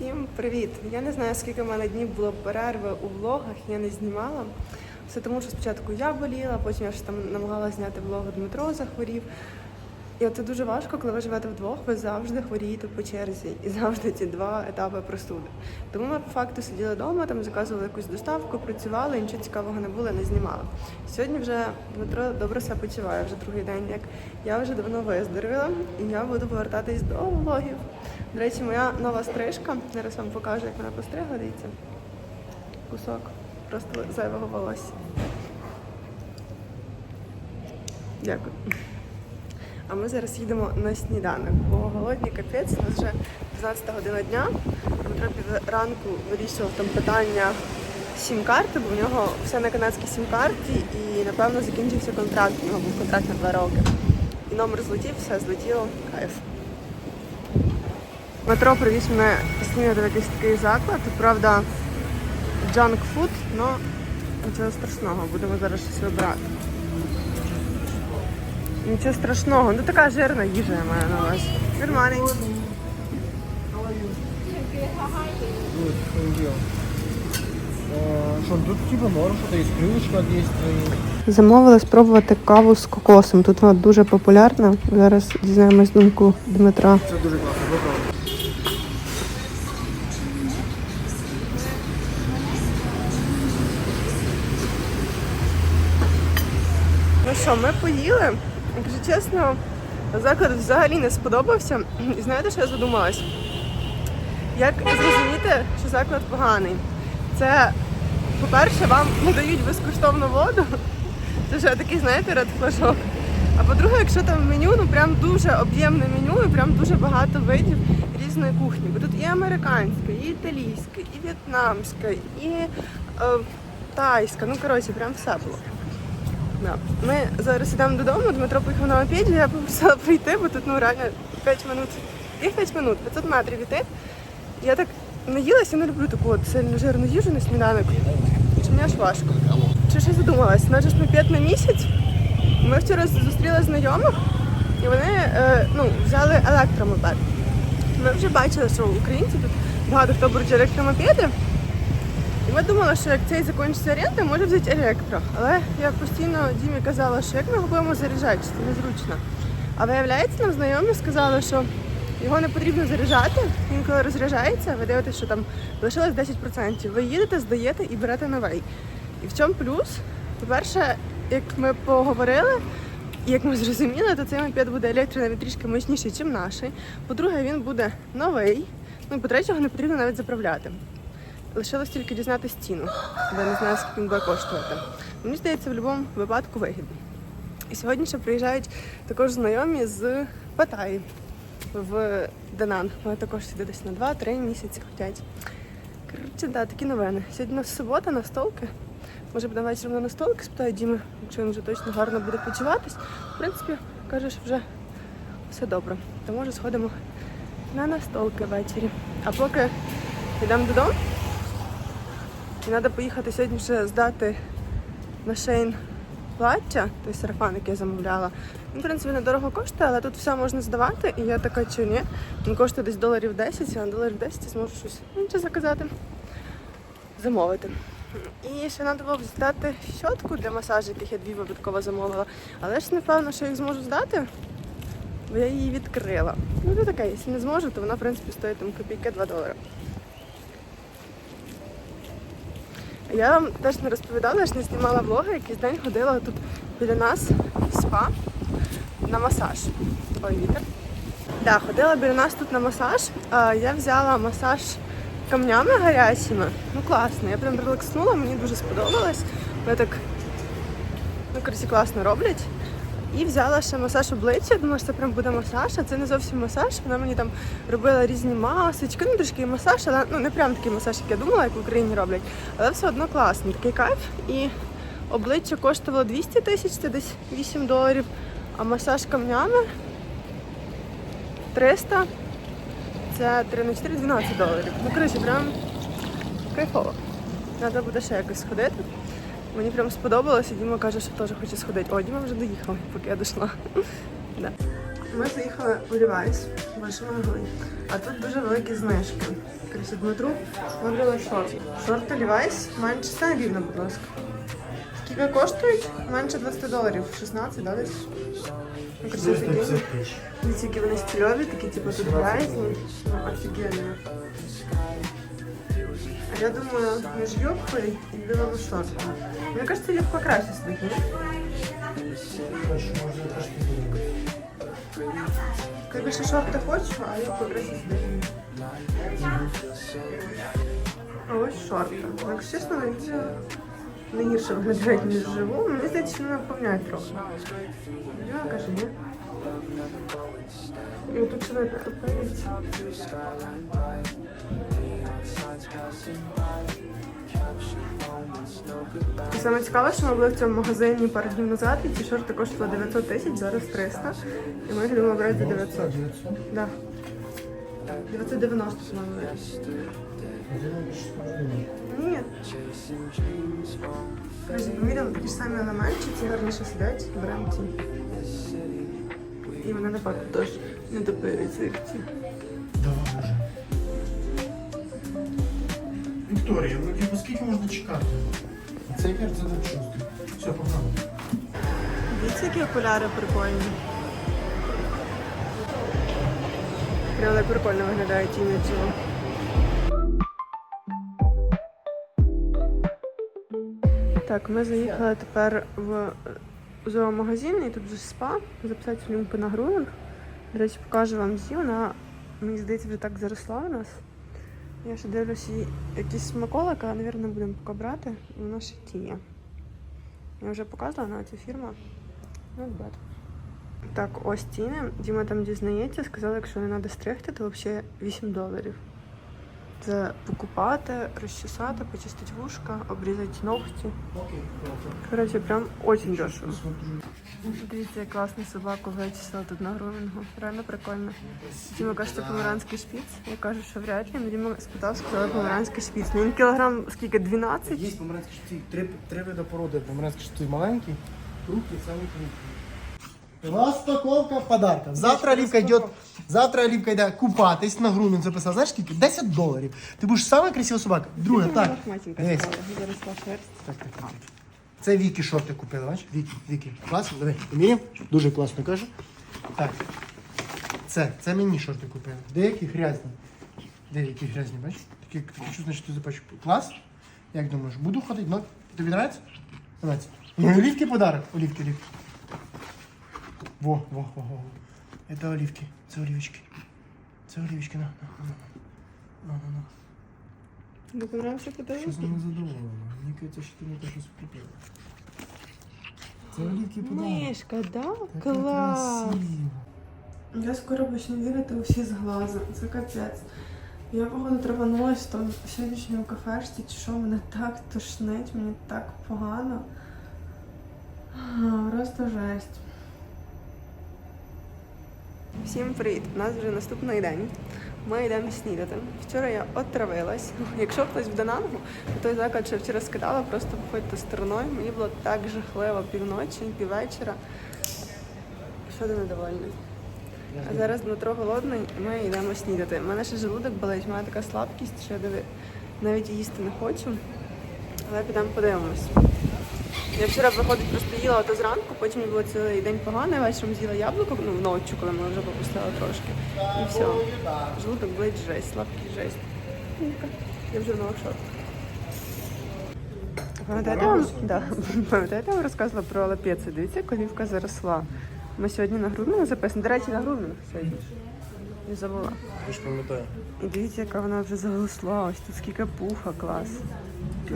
Всім привіт! Я не знаю, скільки в мене днів було перерви у влогах, я не знімала. Все тому, що спочатку я боліла, потім я ж там намагалася зняти влог, Дмитро захворів. І це дуже важко, коли ви живете вдвох, ви завжди хворієте по черзі. І завжди ці два етапи простуди. Тому ми по факту сиділи вдома, там заказували якусь доставку, працювали, нічого цікавого не було, не знімала. Сьогодні вже Дмитро добре себе почуває, вже другий день, як я вже давно виздоровіла, і я буду повертатись до влогів. До речі, моя нова стрижка. Зараз вам покажу, як вона постригла, дивіться. Кусок просто зайвого волосся. Дякую. А ми зараз їдемо на сніданок, бо голодний капець, у нас вже 12 година дня. Дмитро пів ранку вирішував там питання сім-карти, бо в нього все на канадській сім-карті і, напевно, закінчився контракт. У нього був контракт на два роки. І номер злетів, все злетіло, кайф. Метро привіз мене снідати в якийсь такий заклад. Правда, джанк фуд, але нічого страшного, будемо зараз щось вибирати. Нічого страшного, ну така жирна їжа я маю на увазі. Good morning. Good, thank you. Э, Что, тут типа норм, что-то есть крылышко есть. Замовили спробувати каву з кокосом. Тут вона дуже популярна. Зараз дізнаємось думку Дмитра. Це дуже класно, попробуй. Що, ми поїли. Якщо чесно, заклад взагалі не сподобався. І знаєте, що я задумалась? Як зрозуміти, що заклад поганий? Це, по-перше, вам не дають безкоштовну воду. Це вже такий, знаєте, редфлажок. А по-друге, якщо там меню, ну прям дуже об'ємне меню і прям дуже багато видів різної кухні. Бо тут і американська, і італійська, і в'єтнамська, і е, тайська. Ну, коротше, прям все було. Да. Ми зараз йдемо додому, Дмитро поїхав на мопеді, я попросила прийти, бо тут ну реально 5 минут. Їх 5 минут, 500 метрів іти. Я так наїлась, я не люблю таку от сильно жирну їжу на сніданок. Чи мені аж важко. Чи ще задумалась? Же ж мопед на місяць. Ми вчора зустріли знайомих, і вони е, ну, взяли електромопед. Ми вже бачили, що українці тут багато хто беруть електромопеди. І ми думали, що як цей закінчиться оренда, може взяти електро. Але я постійно Дімі казала, що як ми його будемо заряджати, це незручно. А виявляється, нам знайомі сказали, що його не потрібно заряджати. Він коли розряджається, ви дивитесь, що там лишилось 10%. Ви їдете, здаєте і берете новий. І в чому плюс? По-перше, як ми поговорили, і як ми зрозуміли, то цей мопед буде електро трішки мощніший, ніж наш. По-друге, він буде новий. Ну і по-третє, його не потрібно навіть заправляти. Лишилось тільки дізнатися ціну, бо я не знаю, скільки він буде коштувати. Мені здається, в будь-якому випадку вигідно. І сьогодні ще приїжджають також знайомі з Паттайі в Дананг. Вони також сюди десь на 2-3 місяці хочуть. Коротше, да, такі новини. Сьогодні у нас субота на столки. Може будемо вечором на настолки, спитаю Діми, якщо він вже точно гарно буде почуватись. В принципі, каже, що вже все добре. То може сходимо на настолки ввечері. А поки йдемо додому. І треба поїхати сьогодні ще здати на шейн плаття, той сарафан, який я замовляла. Він, в принципі, недорого коштує, але тут все можна здавати. І я така, чи ні. Він коштує десь доларів 10, а на доларів 10 я зможу щось інше заказати, замовити. І ще треба було б здати щотку для масажу, яких я дві випадково замовила. Але ж не впевнена, що їх зможу здати, бо я її відкрила. Ну, це таке, якщо не зможу, то вона, в принципі, стоїть там копійки 2 долари. Я вам теж не розповідала, я ж не знімала влоги, якийсь день ходила тут біля нас в спа на масаж. Ой, вітер. Да, ходила біля нас тут на масаж. Я взяла масаж камнями гарячими. Ну класно, я прям релакснула, мені дуже сподобалось. Вони так ну, коротше, класно роблять. І взяла ще масаж обличчя, думала, що це прям буде масаж, а це не зовсім масаж. Вона мені там робила різні масочки, ну трошки масаж, але ну не прям такий масаж, як я думала, як в Україні роблять. Але все одно класно, такий кайф. І обличчя коштувало 200 тисяч, це десь 8 доларів. А масаж камнями 300, це 3 на 4, 12 доларів. Ну, коротше, прям кайфово. Треба буде ще якось сходити. Мені прям сподобалося, Діма каже, що теж хоче сходити. О, Діма вже доїхав, поки я дійшла. Да. Ми заїхали у Лівайс, більше могли. А тут дуже великі знижки. Короче, Дмитру вибрали шорти. Шорти Лівайс менше стане рівно, будь ласка. Скільки коштують? Менше 20 доларів. 16, да, десь? Ну. Дивіться, які вони стильові, такі, типу, тут грязні. Ну, офігенно. А я думаю, між юбкою і білими шортами. Мені кажется, юбка краще сидить, ні? Я більше шорти хочу, а юбка краще сидить. А ось шорти. Ну, Якщо чесно, вони не гірше виглядають, ніж вживу. Мені здається, що вони наповняють трохи. Я каже, ні. І тут ще навіть купується. І саме цікаве, що ми були в цьому магазині пару днів назад, і ці шорти коштували 900 тисяч, зараз 300. І ми любимо брати за 900. Да. 990, по-моєму. Ні. Короче, поміряли такі ж самі елементи, ці гарніше сидять, беремо ці. І вони напевно теж не допируються, як ці. Вікторія, ну типу, скільки можна чекати? Цей пір це не шостий. Все, погнали. Дивіться, які окуляри прикольні. Так прикольно виглядають іноді. Так, ми заїхали тепер в зоомагазин, і тут вже спа. Записати лінку на грудинг. До речі, покажу вам зі. Вона, мені здається, вже так заросла у нас. Я ще дивлюся якісь смаколики, але, мабуть, будемо поки брати. нас ще тіє. Я вже показувала на цю фірму. Ну, bad. Так, ось ціни. Діма там дізнається, сказала, якщо не треба стригти, то взагалі 8 доларів. Це покупати, розчесати, почистити вушка, обрізати ногті. Коротше, прям дуже дешево. Дивіться, як класну собаку вичислила тут на грумінгу. Реально прикольно. Діма каже, що померанський шпіц. Я кажу, що вряд ли. Ну, Діма спитав, сказали померанський шпіц. Ну, він кілограм скільки? 12? Є помаранські шпиці, три, три види породи. Помаранські шпиці маленький, крупний, самый крупный. Розпаковка подарка. Завтра Олівка йде, завтра Олівка йде купатись на грумінг. Записав, знаєш скільки? 10 доларів. Ти будеш сама красива собака. Друге, так. Так, так, так. Це Вікі шорти купила, бачиш? Вікі, Вікі. Класно, давай. Поміряємо? Дуже класно каже. Так. Це, це мені шорти купили. Деякі грязні. Деякі грязні, бачиш? Такі, такі що значить ти запачу. Клас? Як думаєш, буду ходити? Ну, тобі нравиться? Нравиться. Ну, олівки подарок. Олівки, олівки. Во, во, во, во. Это оливки. Це оливочки. Це оливочки, на, на, на. На, на, на. Ну, понравився Щось подарунок? не задоволена. Мені кажеться, що ти не так щось купила. Це олівки подарунок. Мишка, да? Таке Клас! красиво. Я скоро почну вірити у всі з глазу. Це капець. Я, походу, траванулась в тому сьогоднішньому кафешці, чи що мене так тошнить, мені так погано. А, Просто жесть. Всім привіт! У нас вже наступний день. Ми йдемо снідати. Вчора я отравилась. Якщо хтось в Данангу, то той заклад, що вчора скидала, просто походьте стороною. Мені було так жахливо півночі, піввечора. Що ти недовольний? А зараз Дмитро голодний, і ми йдемо снідати. У мене ще желудок болить, у мене така слабкість, що я навіть їсти не хочу. Але підемо подивимось. Я вчора виходить, просто їла ото зранку, потім мені було цілий день погано, я вечором з'їла яблуко, ну вночі, коли ми вже попустили трошки. І все. Желудок болить жесть, слабкість жесть. Я вже в нових шортах. Пам'ятаєте, я вам, да, пам'ятаєте, я вам розказувала про лапеци? Дивіться, колівка заросла. Ми сьогодні на грудмінг записані. До речі, на грудмінг сьогодні. Не забула. Я ж пам'ятаю. Дивіться, яка вона вже заросла. Ось тут скільки пуха, клас.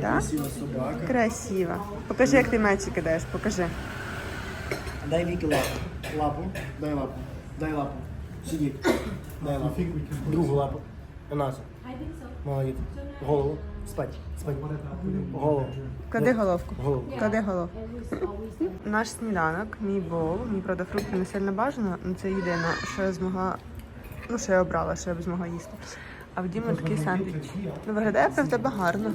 Да? Красива собака. Красиво. Покажи, як ти м'ячі кидаєш, покажи. Дай Вікі лапу. Лапу. Дай лапу. Дай лапу. Сиди. Дай лапу. Другу лапу. Анаса. Молодець. Голову. Спать. Спать. Голову. Клади головку. Голову. Клади головку. Наш сніданок, мій бол, мені правда фрукти не сильно бажано, але це єдине, що я змогла, ну що я обрала, що я б змогла їсти. А в Діми такий сендвіч. Ну виглядає тебе гарно.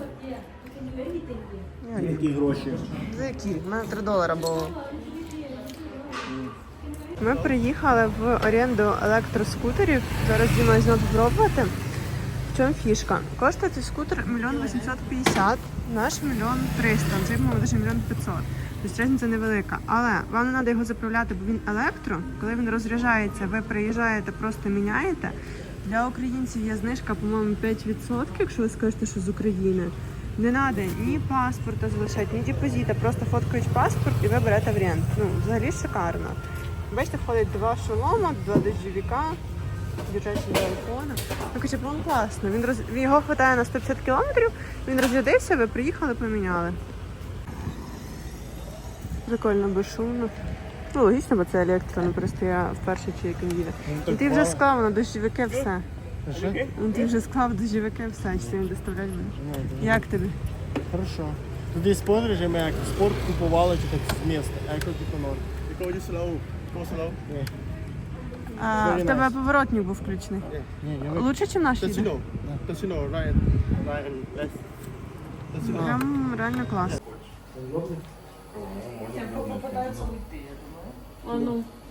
Я Які гроші? За які? У мене 3 долара було. Ми приїхали в оренду електроскутерів. Зараз Діма знову пробувати. В чому фішка? Коштує цей скутер мільйон 850, наш мільйон 300, цей, по-моєму, навіть мільйон 500. Тобто різниця невелика. Але вам не треба його заправляти, бо він електро. Коли він розряджається, ви приїжджаєте, просто міняєте. Для українців є знижка, по-моєму, 5%, якщо ви скажете, що з України. Не треба ні паспорта залишати, ні депозита, просто фоткають паспорт і ви берете в рент. Ну, взагалі шикарно. Бачите, входить два шолома, два дождевика, держатель для айфона. Ну, короче, план класно. Він роз... Його хватає на 150 кілометрів, він розрядився, ви приїхали, поміняли. Прикольно, безшумно. Ну, логічно, бо це електро, ну просто я вперше чую, як він їде. І ти вже склав на дощовики все. Що? Ну, Ти вже склав дощовики все, чи ти він доставляти будеш? Як тобі? Хорошо. Тут є подорожі, ми як спорт купували чи так з міста. Еко типу норм. Go just slow. Go slow. Ні, А, в тебе nice. поворотник був включений. ні, ні. ви- Лучше, ніж наш Does you їде? know? Does you know? Right, right and left. Прям реально клас.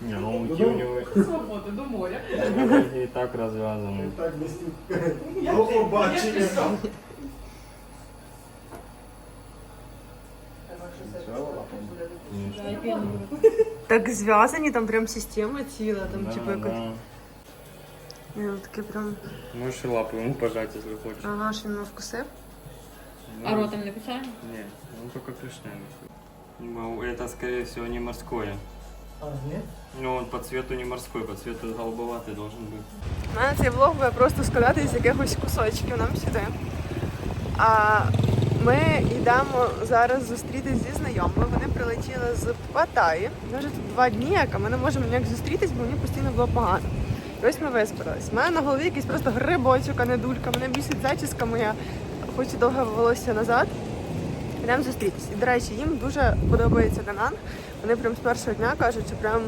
Не, ну уйти у него... Свобода до моря. И так развязаны. До побачення. Так зв'язані, там прям система ціла, там Да, типу якось. да. Ні, ну таке прям. Можешь и лапу ему пожать, если хочешь. Ага, що він вкусив. Ну, А ротом не печально? Нет, он только клешнями. Ну, Это, скорее всего, не морское. А, ні? Ну, по цвету не морской, по цвету голубоватый должен быть. У мене цей влог буде просто складати з якихось кусочків нам сюди. А ми йдемо зараз зустрітися зі знайомими. Вони прилетіли з Паттайі. Ми вже тут два дні, як, а ми не можемо ніяк зустрітись, бо мені постійно було погано. І ось ми виспались. У мене на голові якийсь просто грибочок, а не дулька. Мене бісить зачіска моя, хоч і довге волосся назад. Йдемо зустрітись. І, до речі, їм дуже подобається Данан. Вони прям з першого дня кажуть, що прям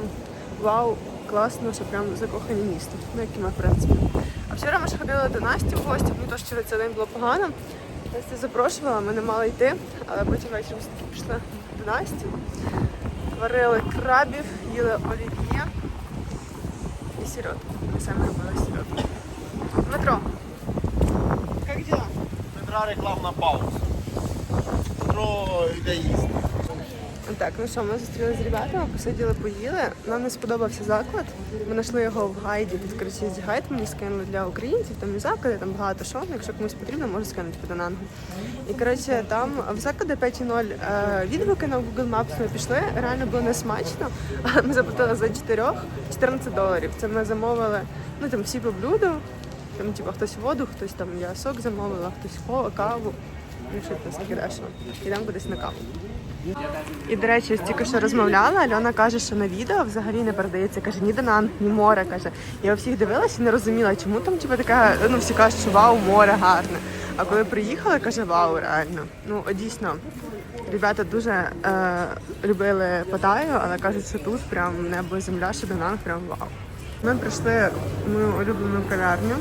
вау, класно, що прям закохані місто. Ну, як ми, в принципі. А вчора ми ж ходили до Насті в гості, мені теж вчора цей день було погано. Настя запрошувала, ми не мали йти, але потім ввечері все-таки пішли до Насті. Варили крабів, їли олів'є і сіротку. Ми самі робили сіротку. Дмитро, як діла? Петра рекламна пауза. Петро йде їсти. Так, ну що, ми зустрілися з ребятами, посиділи, поїли. Нам не сподобався заклад. Ми знайшли його в гайді. Тут коротше, гайд мені скинули для українців. Там є заклади, там багато що. Якщо комусь потрібно, можу скинути по Данангу. І коротше, там в закладі 5.0 е, відгуки на Google Maps ми пішли. Реально було не смачно. Ми заплатили за 4 14 доларів. Це ми замовили ну там всі по блюду. Там, типу, хтось воду, хтось там я сок замовила, хтось каву. Ну, що це дешево. Йдемо кудись на каву. І, до речі, тільки що розмовляла. Альона каже, що на відео взагалі не передається. Каже, ні Данан, ні море. Каже. Я у всіх дивилася і не розуміла, чому там типу, така, ну всі кажуть, що вау, море гарне. А коли приїхали, каже, вау, реально. Ну, дійсно, ребята дуже е, любили Паттайю, але кажуть, що тут прям небо і земля, що Данан прям вау. Ми прийшли в мою улюблену кав'ярню.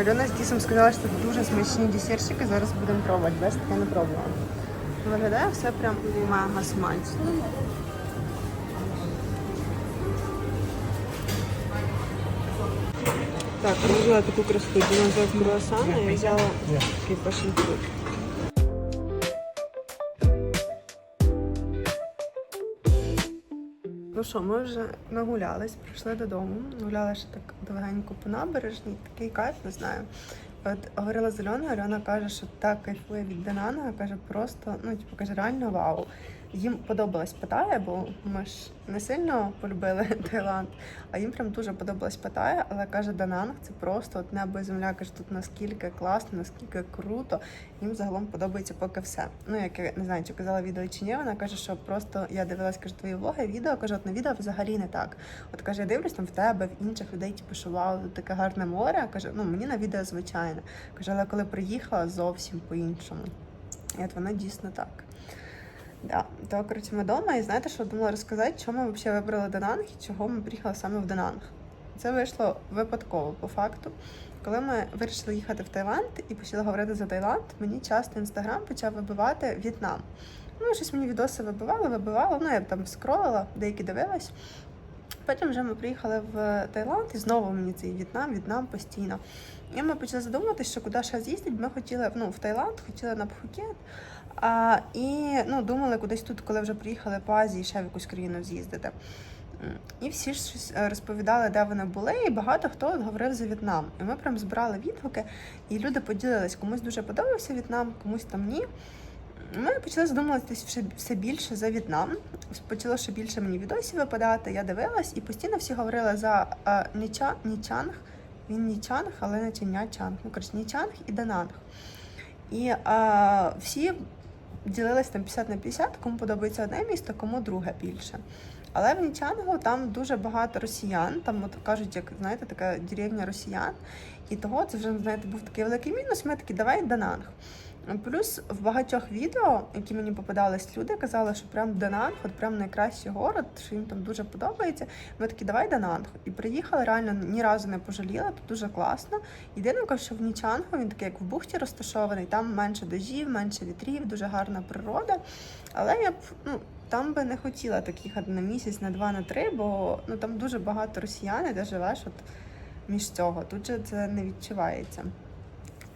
Альона з Дісом сказала, що тут дуже смачні десертики. Зараз будемо пробувати. Без таке не пробувала. Виглядає все прям мега смачно. Так, взяла таку красоту. Діна взяв круасани, я взяла такий пашенфрут. Ну що, ми вже нагулялись, прийшли додому. Гуляли ще так довгенько по набережній, такий кайф, не знаю. От говорила з Альоною, Альона каже, що так кайфує від Данана, каже, просто, ну, типу, каже, реально вау. Їм подобалась Паттайя, бо ми ж не сильно полюбили Таїланд, а їм прям дуже подобалась Паттайя, але каже, Дананг це просто от небо і земля. Каже, тут наскільки класно, наскільки круто. Їм загалом подобається поки все. Ну, як я не знаю, чи казала відео чи ні, вона каже, що просто я дивилась, каже, твої влоги, відео, каже, от на відео взагалі не так. От каже, я дивлюсь там в тебе, в інших людей, типу, що вау, тут таке гарне море. Каже, ну мені на відео звичайно. Каже, але коли приїхала, зовсім по-іншому. І от воно дійсно так. Да. То коротше, ми вдома, і знаєте, що думала розказати, чому ми взагалі вибрали Дананг і чого ми приїхали саме в Дананг. Це вийшло випадково по факту. Коли ми вирішили їхати в Таїланд і почали говорити за Таїланд, мені часто інстаграм почав вибивати В'єтнам. Ну, щось мені відоси вибивали, вибивали. Ну, я там скролила, деякі дивилась. Потім вже ми приїхали в Таїланд і знову мені цей В'єтнам, В'єтнам постійно. І ми почали задумуватися, що куди ще з'їздити. Ми хотіли ну, в Таїланд, хотіли на Пхукет. А, і ну, думали кудись тут, коли вже приїхали по Азії, ще в якусь країну з'їздити. І всі ж е, розповідали, де вони були, і багато хто говорив за В'єтнам. І ми прям збирали відгуки, і люди поділились, комусь дуже подобався В'єтнам, комусь там ні. Ми почали задумуватись все, більше за В'єтнам. Почало ще більше мені відосів випадати. Я дивилась, і постійно всі говорили за е, Ніча, Нічанг. Він Нічанг, але не чи Нячанг. Ну, коротше, Нічанг і Дананг. І е, всі ділились там 50 на 50, кому подобається одне місто, кому друге більше. Але в Нічангу там дуже багато росіян, там от кажуть, як знаєте, така деревня росіян. І того це вже знаєте, був такий великий мінус. Ми такі, давай Дананг. Плюс в багатьох відео, які мені попадались, люди казали, що прям Дананг, от прям найкращий город, що їм там дуже подобається. Ми такі, давай Дананг. І приїхали, реально ні разу не пожаліла, тут дуже класно. Єдине, що в Нічангу він такий, як в бухті розташований, там менше дождів, менше вітрів, дуже гарна природа. Але я б ну. Там би не хотіла так їхати на місяць, на два, на три, бо ну там дуже багато росіян, ти живеш от між цього. Тут же це не відчувається.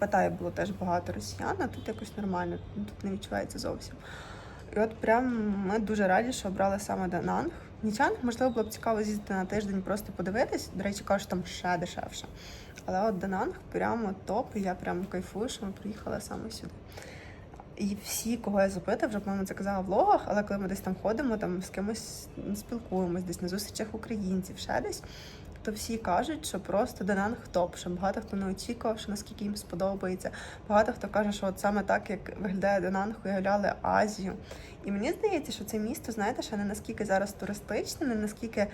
Паттайі було теж багато росіян, а тут якось нормально, тут не відчувається зовсім. І от прям ми дуже раді, що обрали саме Дананг. Нічанг, можливо, було б цікаво з'їздити на тиждень, просто подивитись. До речі, кажуть, там ще дешевше. Але от Дананг прямо топ, і я прям кайфую, що ми приїхали саме сюди. І всі, кого я запитав, вже по-моєму це казала в влогах, але коли ми десь там ходимо, там з кимось спілкуємось, десь на зустрічах українців, ще десь, то всі кажуть, що просто Дананг топ, що багато хто не очікував, що наскільки їм сподобається. Багато хто каже, що от саме так, як виглядає Дананг, уявляли Азію. І мені здається, що це місто, знаєте, ще не наскільки зараз туристичне, не наскільки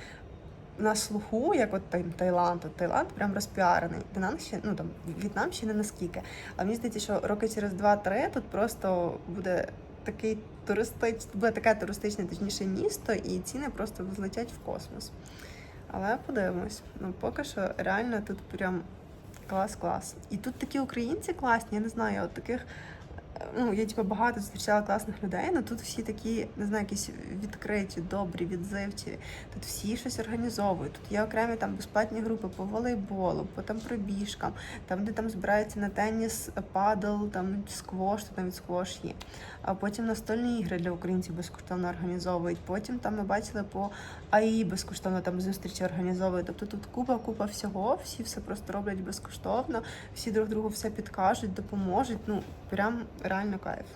на слуху, як от там Таїланд, от Таїланд прям розпіарений. Дананг ще, ну там В'єтнам ще не наскільки. А мені здається, що роки через 2-3 тут просто буде такий туристич, буде таке туристичне, точніше місто, і ціни просто взлетять в космос. Але подивимось. Ну, поки що реально тут прям клас-клас. І тут такі українці класні, я не знаю, от таких. Ну, я типу, багато зустрічала класних людей, але тут всі такі, не знаю, якісь відкриті, добрі, відзивчиві. Тут всі щось організовують. Тут є окремі там безплатні групи по волейболу, по там пробіжкам, там, де там збираються на теніс, падл, там сквош, то там від сквош є. А потім настольні ігри для українців безкоштовно організовують. Потім там ми бачили по АІ безкоштовно там зустрічі організовують. Тобто тут купа, купа всього, всі все просто роблять безкоштовно, всі друг другу все підкажуть, допоможуть. Ну прям реально кайф.